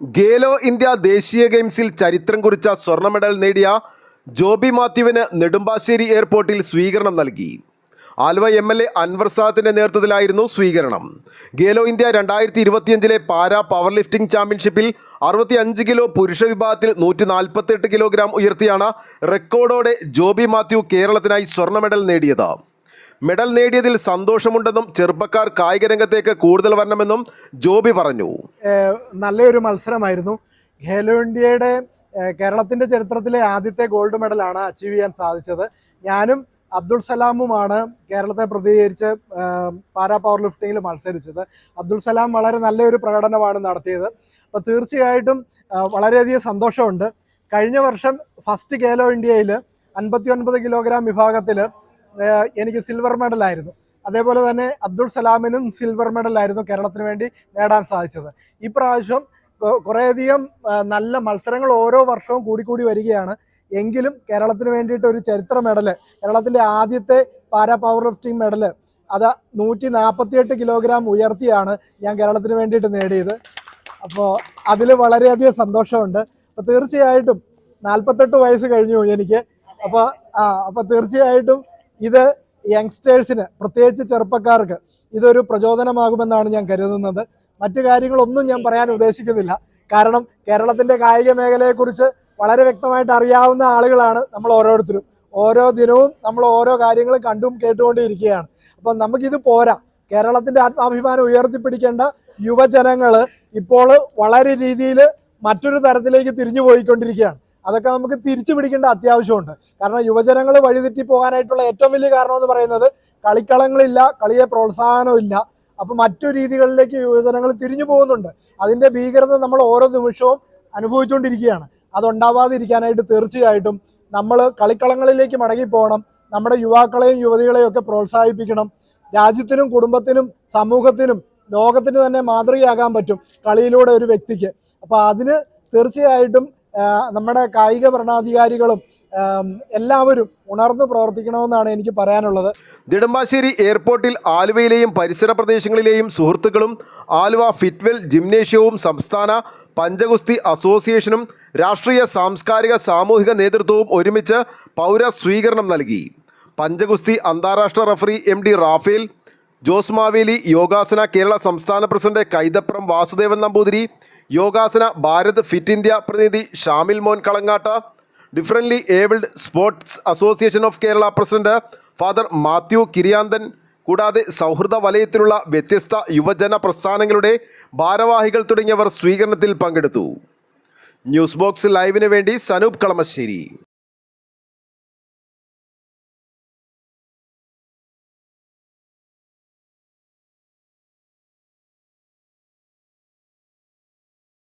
Khelo India ദേശീയ ഗെയിംസിൽ ചരിത്രം കുറിച്ച സ്വർണ മെഡൽ നേടിയ ജോബി മാത്യുവിന് നെടുമ്പാശ്ശേരി എയർപോർട്ടിൽ സ്വീകരണം നൽകി. Aluva M L A Anwar സാദിന്റെ നേതൃത്വത്തിലായിരുന്നു സ്വീകരണം. ഗേലോ ഇന്ത്യ രണ്ടായിരത്തി ഇരുപത്തിയഞ്ചിലെ പാരാ പവർ ലിഫ്റ്റിംഗ് ചാമ്പ്യൻഷിപ്പിൽ അറുപത്തി അഞ്ച് കിലോ പുരുഷ വിഭാഗത്തിൽ നൂറ്റി നാൽപ്പത്തെട്ട് കിലോഗ്രാം ഉയർത്തിയാണ് റെക്കോർഡോടെ ജോബി മാത്യു കേരളത്തിനായി സ്വർണ മെഡൽ നേടിയത്. മെഡൽ നേടിയതിൽ സന്തോഷമുണ്ടെന്നും ചെറുപ്പക്കാർ കായിക രംഗത്തേക്ക് കൂടുതൽ വരണമെന്നും ജോബി പറഞ്ഞു. നല്ലൊരു മത്സരമായിരുന്നു. ഖേലോ ഇന്ത്യയുടെ കേരളത്തിന്റെ ചരിത്രത്തിലെ ആദ്യത്തെ ഗോൾഡ് മെഡലാണ് അച്ചീവ് ചെയ്യാൻ സാധിച്ചത്. ഞാനും അബ്ദുൾ സലാമുമാണ് കേരളത്തെ പ്രതികരിച്ച് പാരാ പവർ ലിഫ്റ്റിങ്ങിൽ മത്സരിച്ചത്. അബ്ദുൾ സലാം വളരെ നല്ലൊരു പ്രകടനമാണ് നടത്തിയത്. അപ്പോൾ തീർച്ചയായിട്ടും വളരെയധികം സന്തോഷമുണ്ട്. കഴിഞ്ഞ വർഷം ഫസ്റ്റ് ഖേലോ ഇന്ത്യയിൽ അൻപത്തി ഒൻപത് കിലോഗ്രാം വിഭാഗത്തിൽ എനിക്ക് സിൽവർ മെഡൽ ആയിരുന്നു. അതേപോലെ തന്നെ അബ്ദുൾ സലാമിനും സിൽവർ മെഡൽ ആയിരുന്നു കേരളത്തിന് വേണ്ടി നേടാൻ സാധിച്ചത്. ഈ പ്രാവശ്യം കുറേയധികം നല്ല മത്സരങ്ങൾ ഓരോ വർഷവും കൂടിക്കൂടി വരികയാണ്. എങ്കിലും കേരളത്തിന് വേണ്ടിയിട്ട് ഒരു ചരിത്ര മെഡൽ കേരളത്തിന്റെ ആദ്യത്തെ പാരാ പവർ ലിഫ്റ്റിംഗ് മെഡൽ അത് നൂറ്റി നാൽപ്പത്തിയെട്ട് കിലോഗ്രാം ഉയർത്തിയാണ് ഞാൻ കേരളത്തിന് വേണ്ടിയിട്ട് നേടിയത്. അപ്പോൾ അതിൽ വളരെയധികം സന്തോഷമുണ്ട്. അപ്പോൾ തീർച്ചയായിട്ടും നാൽപ്പത്തെട്ട് വയസ്സ് കഴിഞ്ഞു എനിക്ക്. അപ്പോൾ ആ അപ്പോൾ തീർച്ചയായിട്ടും ഇത് യങ്സ്റ്റേഴ്സിന് പ്രത്യേകിച്ച് ചെറുപ്പക്കാർക്ക് ഇതൊരു പ്രചോദനമാകുമെന്നാണ് ഞാൻ കരുതുന്നത്. മറ്റു കാര്യങ്ങളൊന്നും ഞാൻ പറയാൻ ഉദ്ദേശിക്കുന്നില്ല. കാരണം കേരളത്തിന്റെ കായിക മേഖലയെക്കുറിച്ച് വളരെ വ്യക്തമായിട്ട് അറിയാവുന്ന ആളുകളാണ് നമ്മൾ ഓരോരുത്തരും. ഓരോ ദിനവും നമ്മൾ ഓരോ കാര്യങ്ങളും കണ്ടും കേട്ടുകൊണ്ടിരിക്കുകയാണ്. അപ്പം നമുക്കിത് പോരാ. കേരളത്തിന്റെ ആത്മാഭിമാനം ഉയർത്തിപ്പിടിക്കേണ്ട യുവജനങ്ങൾ ഇപ്പോൾ വളരെ രീതിയിൽ മറ്റൊരു തരത്തിലേക്ക് തിരിഞ്ഞു പോയിക്കൊണ്ടിരിക്കുകയാണ് അതൊക്കെ നമുക്ക് തിരിച്ചു പിടിക്കേണ്ട അത്യാവശ്യമുണ്ട്. കാരണം യുവജനങ്ങൾ വഴിതെറ്റി പോകാനായിട്ടുള്ള ഏറ്റവും വലിയ കാരണം എന്ന് പറയുന്നത് കളിക്കളങ്ങളില്ല കളിയെ പ്രോത്സാഹനമില്ല. അപ്പോൾ മറ്റു രീതികളിലേക്ക് യുവജനങ്ങൾ തിരിഞ്ഞു പോകുന്നുണ്ട്. അതിന്റെ ഭീകരത നമ്മൾ ഓരോ നിമിഷവും അനുഭവിച്ചുകൊണ്ടിരിക്കുകയാണ്. അതുണ്ടാവാതിരിക്കാനായിട്ട് തീർച്ചയായിട്ടും നമ്മൾ കളിക്കളങ്ങളിലേക്ക് മടങ്ങിപ്പോകണം. നമ്മുടെ യുവാക്കളെയും യുവതികളെയും ഒക്കെ പ്രോത്സാഹിപ്പിക്കണം. രാജ്യത്തിനും കുടുംബത്തിനും സമൂഹത്തിനും ലോകത്തിന് തന്നെ മാതൃകയാകാൻ പറ്റും കളിയിലൂടെ ഒരു വ്യക്തിക്ക്. അപ്പോൾ അതിന് തീർച്ചയായിട്ടും നമ്മുടെ കായിക ഭരണാധികാരികളും എല്ലാവരും ഉണർന്ന് പ്രവർത്തിക്കണമെന്നാണ് എനിക്ക് പറയാനുള്ളത്. നെടുമ്പാശ്ശേരി എയർപോർട്ടിൽ ആലുവയിലെയും പരിസര പ്രദേശങ്ങളിലെയും സുഹൃത്തുക്കളും ആലുവ ഫിറ്റ്വെൽ ജിംനേഷ്യവും സംസ്ഥാന പഞ്ചഗുസ്തി അസോസിയേഷനും രാഷ്ട്രീയ സാംസ്കാരിക സാമൂഹിക നേതൃത്വവും ഒരുമിച്ച് പൗര സ്വീകരണം നൽകി. പഞ്ചഗുസ്തി അന്താരാഷ്ട്ര referee M D Raphael Jose Maveli Yogasana Kerala സംസ്ഥാന president Kaithapram Vasudevan Namboothiri Yogasana Bharat fit India പ്രതിനിധി Shamil Mon Kalangatta. Differently abled sports association of Kerala president father Mathew Kiriyanthan. കൂടാതെ സൗഹൃദ വലയത്തിലുള്ള വ്യത്യസ്ത യുവജന പ്രസ്ഥാനങ്ങളുടെ ഭാരവാഹികൾ തുടങ്ങിയവർ സ്വീകരണത്തിൽ പങ്കെടുത്തു. ന്യൂസ് ബോക്സ് ലൈവിന് വേണ്ടി സനൂപ് കളമശ്ശേരി.